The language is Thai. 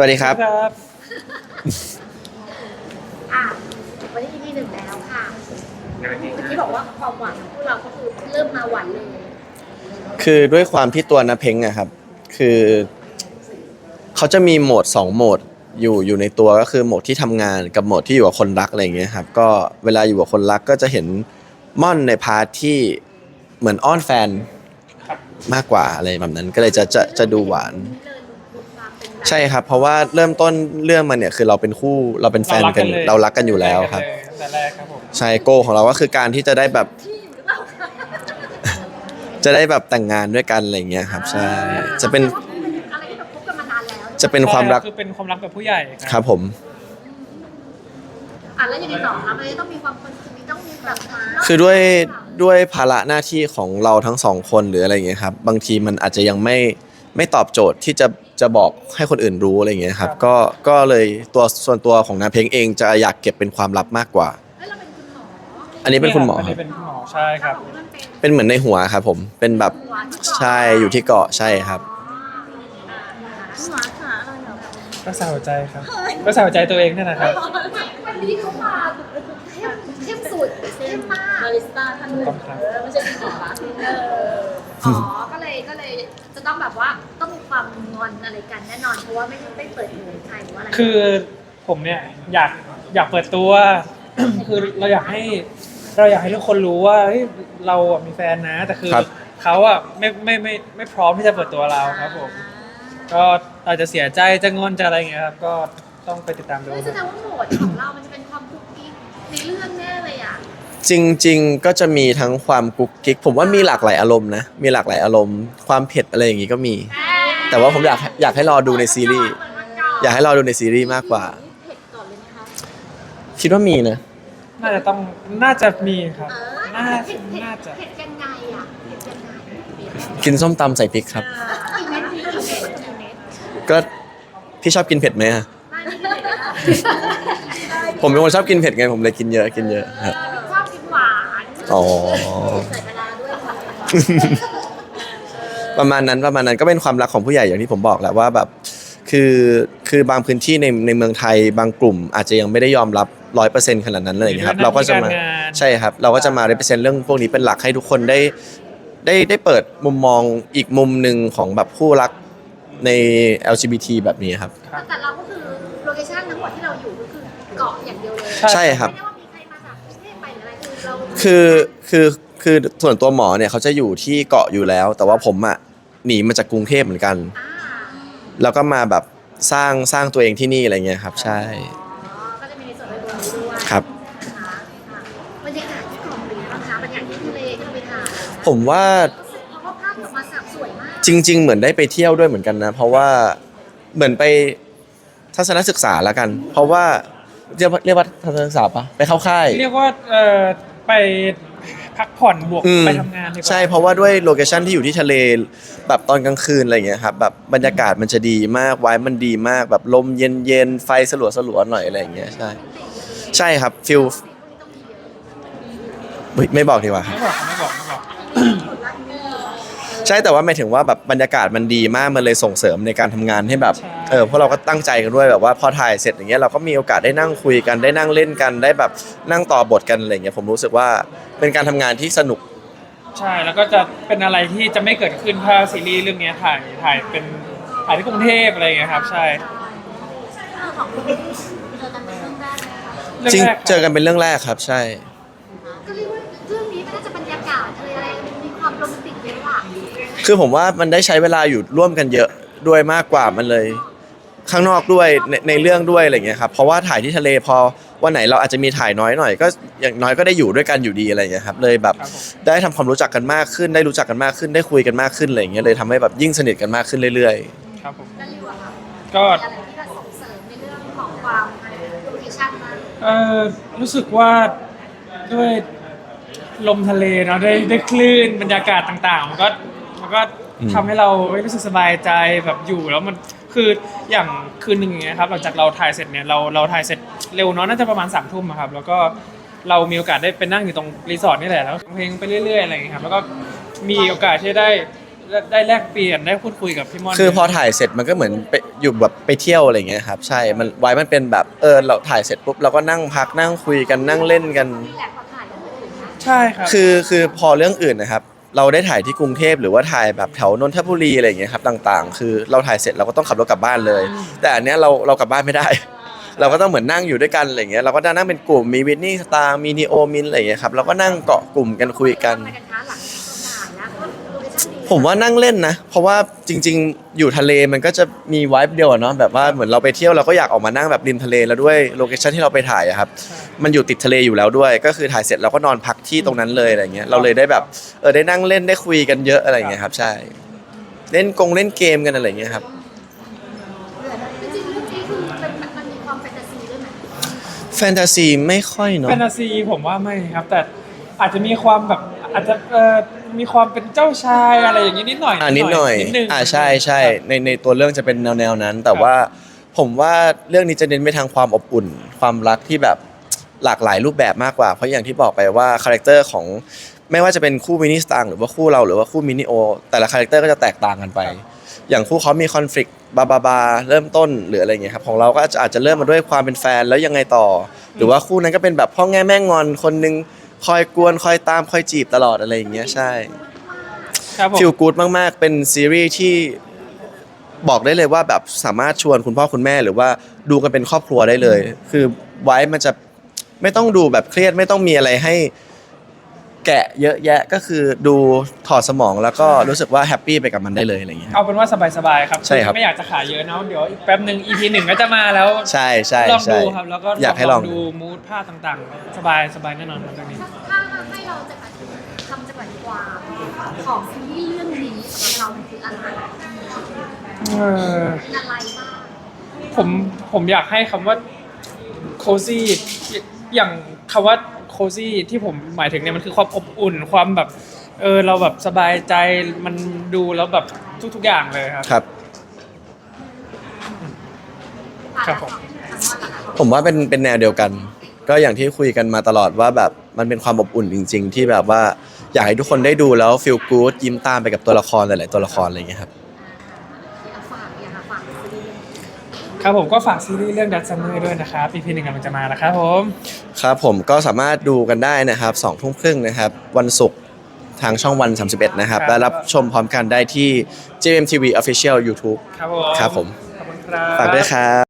วัสดีครับ ครับอะวันนี้ EP หนึ่งแล้วค่ะเมื่อกี้บอกว่าความหวานของพวกเราก็คือเริ่มมาหวานเลยคือด้วยความที่ตัวนาเพ้งอะครับ คือ เขาจะมีโหมดสองโหมดอยู่อยู่ในตัวก็คือโหมดที่ทำงานกับโหมดที่อยู่กับคนรักอะไรอย่างเงี้ยครับ ก็เวลาอยู่กับคนรักก็จะเห็นม่อนในพาร์ทที่เหมือนอ้อนแฟนครับมากกว่าอะไรแบบนั้น ก็เลยจะจะจะดูหวาน เใช่ครับ เพราะว่าเริ่มต้นเรื่องมันเนี่ยคือเราเป็นคู่เราเป็นแฟนกันเรารักกันอยู่แล้วครับตั้งแต่แรกครับผมใช่โกของเราก็คือการที่จะได้แบบที่อยู่หรือเปล่าคะจะได้แบบแต่งงานด้วยกันอะไรอย่างเงี้ยครับ ใช่จะเป็นแต่ว่าเป็นอะไรที่เราคบกันมานานแล้วจะเป็นความรักคือเป็นความรักแบบผู้ใหญ่ครับผมอะแล้วยังไงต่อคะมันจะต้องมีความคนมีต้องมีแบบมาคือด้วยด้วยภาระหน้าที่ของเราทั้งสองคนหรืออะไรอย่างเงี้ยครับ บางทีมันอาจจะยังไม่ไม่ตอบโจทย์ที่จะ จะบอกให้คนอื่นรู้อะไรอย่างเงี้ยครับก็ก็เลยตัวส่วนตัวของนาเพลงเองจะอยากเก็บเป็นความลับมากกว่าเฮ้ยเราเป็นคุณหมออันนี้เป็นคุณหมออันครันี้บเป็นคุณหมอใช่ครับแล้วอกว่ามันเป็นเป็นเหมือนในหัวครับผมเป็นแบบหัวที่เกาะใช่อยู่ที่เกาะใช่ครับอ๋ออ่าหัวขาอะไรเหรอรักษาหัวใจครับ รักษาหัวใจตัวเองเนี่ยนะครับ วันนี้เขามาเข้มเข้มสุดเข้มมากบาริสต้าท่านหนึ่งต้องครับเออไม่ใช่คุณหมอละเอออ๋อก็เลยก็เลย จะต้องแบบว่าต้องมีความงอนอะไรกันแน่นอนเพราะว่าไม่ไม่เปิดเผยใครหรือว่าอะไรคือผมเนี่ยอยากอยากเปิดตัว คือเราอยากให้ เราอยากให้ทุกคนรู้ว่าเฮ้ยเราอะมีแฟนนะ แต่คือครับ เขาอะไม่ไม่ไม่ไม่พร้อมที่จะเปิดตัวเราครับผม ก็อาจจะเสียใจจะงอนจะอะไรอย่างเงี้ยครับ ก็ต้องไปติดตามดูเฮ้ยแสดงว่าโหมดของเรา มันจะเป็นความคุกกิ๊กในเรื่องแน่เลยอะ จริง ๆ ก็จะมีทั้งความกุ๊กกิ๊กผมว่ามีหลากหลายอารมณ์นะ มีหลากหลายอารมณ์ ความเผ็ดอะไรอย่างงี้ก็มี แต่ว่าผมอยากอยากให้รอดูในซีรีส์อยากให้รอดูในซีรีส์มากกว่า เผ็ดก่อนเลยไหมคะคิดว่ามีนะ น่าจะต้องน่าจะมีครับเออน่าเผ็ดเผ็ดน่าจะเผ็ดยังไงอะเผ็ดยังไงกินส้มตำใส่พริกครับกี่เม็ดกี่เม็ดกี่เม็ดก็พี่ชอบกินเผ็ดไหมอะ ไม่ไม่เผ็ดผมเป็นคนชอบกินเผ็ดไงผมเลยกินเยอะกินเยอะครับ ชอบกินหวาน อ๋อ ใส่ปลาร้าด้วยค่ะประมาณนั้นประมาณนั้นก็เป็นความรักของผู้ใหญ่อย่างที่ผมบอกแหละว่าแบบคือคือบางพื้นที่ในในเมืองไทยบางกลุ่ม อาจจะยังไม่ได้ยอมรับร้อยเปอร์เซ็นต์ขนาดนั้นอะไรอย่างเงี้ยครับมีเรื่เราองก็จะมาหน้าที่การงานใช่ครับ เราก็จะมา represent เรื่องพวกนี้เป็นหลักให้ทุกคนได้ได้ได้เปิดมุมมองอีกมุมหนึ่งของแบบผู้รักใน LGBT แบบนี้ครับครับ แต่เราก็คือโลเคชั่นทั้งหมดที่เราอยู่ก็คือเกาะอย่างเดียวเลยใช่ใช่ครับ ไม่ได้ว่า คือเราคือคือคือส่วนตัวหมอเนี่ยเขาจะอยู่ที่เกาะอยู่แล้ว แต่ว่าผมอะหนีมาจากกรุงเทพเหมือนกันอ่าแล้วก็มาแบบสร้างสร้างตัวเองที่นี่อะไรเงี้ยครับ ใช่ อ๋อก็จะมีในส่วนในตัวนี้ด้วยครับ นะคะอะบรรยากาศที่เกาะเป็นยังไงบ้างคะบรรยากาศที่ทะเลที่เราไปถ่ายผมว่ารู้สึกเพราะว่าภาพออกมาสวยมากจริง ๆ เหมือนได้ไปเที่ยวด้วยเหมือนกันนะ เพราะว่าเหมือนไปทัศนศึกษาละกัน เพราะว่าเรียกว่าเรียกว่าทัศนศึกษาปะไปเข้าค่าย เรียกว่าเอ่อ ไปพักผ่อนบวกอืมไปทำงานดีกว่าใช่เพราะว่าด้วยโลเคชันที่อยู่ที่ทะเลแบบตอนกลางคืนอะไรเงี้ยครับแบบบรรยากาศมันจะดีมากไว้มันดีมากแบบลมเย็นเย็นๆไฟสลัวสลัวๆหน่อยอะไรอย่างเงี้ยใช่ ใช่ครับฟิลไม่บอกดีกว่าครับ ไม่บอกไม่บอกไม่บอกใช่แต่ว่าหมายถึงว่าแบบบรรยากาศมันดีมากมันเลยส่งเสริมในการทำงานให้แบบ เออเพราะเราก็ตั้งใจกันด้วยแบบว่าพอถ่ายเสร็จอย่างเงี้ยเราก็มีโอกาสได้นั่งคุยกันได้นั่งเล่นกันได้แบบนั่งต่อบทกันอะไรเงี้ยผมรู้สึกว่าเป็นการทำงานที่สนุก ใช่แล้วก็จะเป็นอะไรที่จะไม่เกิดขึ้นถ้าซีรีส์เรื่องเนี้ยถ่ายถ่ายเป็นถ่ายที่กรุงเทพอะไรอย่างเงี้ยครับ ใช่เออของคุณเจอกันเป็นเรื่องแรกเลยค่ะเรื่องจริงแรกเจอกันเป็นเรื่องแรกครับ ใช่ ก็เรียกว่าเรื่องนี้มันน่าจะบรรยากาศอะไรอะไรมันมีความโรแมนติกเยอะอะคือผมว่ามันได้ใช้เวลาอยู่ร่วมกันเยอะด้วยมากกว่ามันเลย ข้างนอกด้วยในในเรื่องด้วยอะไรเงี้ยครับเพราะว่าถ่ายที่ทะเลพอวันไหนเราอาจจะมีถ่ายน้อยหน่อยก็อย่างน้อยก็ได้อยู่ด้วยกันอยู่ดีอะไรเงี้ยครับเลยแบบครับผมได้ทำความรู้จักกันมากขึ้น ได้รู้จักกันมากขึ้นได้คุยกันมากขึ้นอะไรเงี้ยเลยทำให้แบบยิ่งสนิทกันมากขึ้นเรื่อย ครับผม แล้วริวอะค่ะก็ มีอะไรที่จะส่งเสริมในเรื่องของความโลเคชั่นมากเอ่อรู้สึกว่าด้วยลมทะเลเนาะได้ได้คลื่นบรรยากาศต่างๆ มันก็มันก็ทำให้เรารู้สึกสบายใจแบบอยู่แล้วมัน คืออย่างคืนหนึ่งอย่างเงี้ยครับหลังจากเราถ่ายเสร็จเนี่ยเราเราถ่ายเสร็จเร็วเนาะน่าจะประมาณสามทุ่มอะครับแล้วก็เรามีโอกาสได้ไปนั่งอยู่ตรงรีสอร์ทนี่แหละแล้วฟังเพลงไปเรื่อยๆอะไรอย่างเงี้ยครับแล้วก็มีโอกาสที่ได้ได้แลกเปลี่ยนได้พูดคุยกับพี่ม่อนคือพอถ่ายเสร็จมันก็เหมือนไปอยู่แบบไปเที่ยวอะไรอย่างเงี้ยครับใช่มันไว้มันเป็นแบบเออเราถ่ายเสร็จปุ๊บเราก็นั่งพักนั่งคุยกันนั่งเล่นกันรีแลกซ์พอถ่ายกันอื่นนะ ใช่ครับคือคือพอเรื่องอื่นนะครับ เราได้ถ่ายที่กรุงเทพหรือว่าถ่ายแบบแถวนนทบุรีอะไรอย่างเงี้ยครับต่างๆ คือเราถ่ายเสร็จเราก็ต้องขับรถกลับบ้านเลย แต่อันเนี้ยเราเรากลับบ้านไม่ได้ เราก็ต้องเหมือนนั่งอยู่ด้วยกันอะไรอย่างเงี้ยเราก็นั่งเป็นกลุ่มมีวินนี่สตาร์มีนีโอมินอะไรอย่างเงี้ยครับเราก็นั่งเกาะกลุ่มกันคุยกัน ไปกันช้าหลัง ผมว่านั่งเล่นนะ เพราะว่าจริง ๆ อยู่ทะเลมันก็จะมีวายเดียวอะเนาะแบบว่าเหมือนเราไปเที่ยวเราก็อยากออกมานั่งแบบริมทะเลแล้วด้วยโลเคชั่นที่เราไปถ่ายอะครับมันอยู่ติดทะเลอยู่แล้วด้วย ก็คือถ่ายเสร็จเราก็นอนพักที่ตรงนั้นเลยอะไรเงี้ยเราเลยได้แบบเออได้นั่งเล่นได้คุยกันเยอะอะไรเงี้ยครับ ใช่ เล่นกงเล่นเกมกันอะไรเงี้ยครับจริงๆเรื่องนี้คือเป็นมันมีความแฟนตาซีด้วยไหมแฟนตาซีไม่ค่อยเนาะ แฟนตาซีผมว่าไม่ครับ แต่อาจจะมีความแบบอาจจะเอ่อ มีความเป็นเจ้าชายอะไรอย่างนี้นิดหน่อยอ่านิดหน่อยนิดนึงอ่าใช่ใช่ในในตัวเรื่องจะเป็นแนวแนวๆนั้น แต่ว่าผมว่าเรื่องนี้จะเน้นไปทางความอบอุ่น ความรักที่แบบหลากหลายรูปแบบมากกว่า เพราะอย่างที่บอกไปว่าคาแรคเตอร์ของไม่ว่าจะเป็นคู่มินิสตางหรือว่าคู่เราหรือว่าคู่มินิโอ แต่ละคาแรคเตอร์ก็จะแตกต่างกันไป อย่างคู่เขามีคอนฟ lict บาบาบาเริ่มต้นหรืออะไรเงี้ยครับของเราก็อาจจะอาจจะเริ่มมาด้วยความเป็นแฟนแล้วยังไงต่อ หรือว่าคู่นั้นก็เป็นแบบพ่อแง่แม่งอนคนหนึง คอยกวนคอยตามคอยจีบตลอดอะไรอย่างเงี้ยใช่ครับผมฟิลกู๊ดมากๆ เป็นซีรีส์ที่บอกได้เลยว่าแบบสามารถชวนคุณพ่อคุณแม่หรือว่าดูกันเป็นครอบครัวได้เลย คือไว้มันจะไม่ต้องดูแบบเครียดไม่ต้องมีอะไรให้ แกะเยอะแยะก็คือดูถอดสมองแล้วก็รู้สึกว่าแฮปปี้ไปกับมันได้เลยอะไรอย่างเงี้ย เอาเป็นว่าสบายๆครับใช่ครับ ไม่อยากจะขายเยอะนะเดี๋ยวอีกแป๊บหนึ่ง EP หนึ่งก็จะมาแล้วใช่ใช่ลองใช่ ดูครับแล้วก็อยากให้ลองดูมูดภาพต่างๆ สบายสบายแน่นอนครับเรื่องนี้ถ้าให้เราจะทำจังหวัดความของซีรีส์เรื่องนี้สำหรับเรามันคืออะไรเออเป็นอะไรบ้างผมผมอยากให้คำว่าโคซี่อย่างคำว่าโคซี่ที่ผมหมายถึงเนี่ยมันคือความอบอุ่นความแบบเออเราแบบสบายใจมันดูแล้วแบบทุก ๆ อย่างเลยครับ ครับ ครับผม ผมว่าเป็นเป็นแนวเดียวกัน ก็อย่างที่คุยกันมาตลอดว่าแบบมันเป็นความอบอุ่นจริง ๆ ที่แบบว่าอยากให้ทุกคนได้ดูแล้วฟีลกู๊ดยิ้มตามไปกับตัวละครหลายๆตัวละครอะไรอย่างเงี้ยครับ เอาฝากเนี่ยค่ะฝากซีรีส์ ครับผมก็ฝากซีรีส์เรื่องดัตซัมเมอร์ด้วยนะครับ EP หนึ่งกำลังจะมานะครับผมครับผมก็สามารถดูกันได้นะครับสองทุ่มครึ่งนะครับ วันศุกร์ทางช่องวัน 31 นะครับ และรับชมพร้อมกันได้ที่ JMTV Official YouTube ครับผมครับผมขอบคุณครับฝากด้วยครับ